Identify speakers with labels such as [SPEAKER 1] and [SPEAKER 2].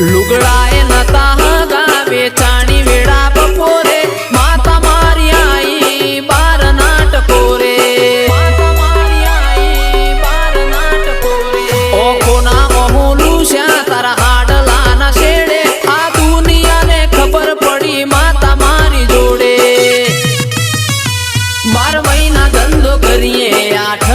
[SPEAKER 1] લુગડાએ નતા હગા વેચાણી વેડા બપોરે. માતા મારી આઈ બાર નાટકો રે ઓખો ના મહુલું શ્યા તારા હાડલા ના શેડે. આ દુનિયાને ખબર પડી માતા મારી જોડે. બાર મહિના ધંધો કરીએ, આઠ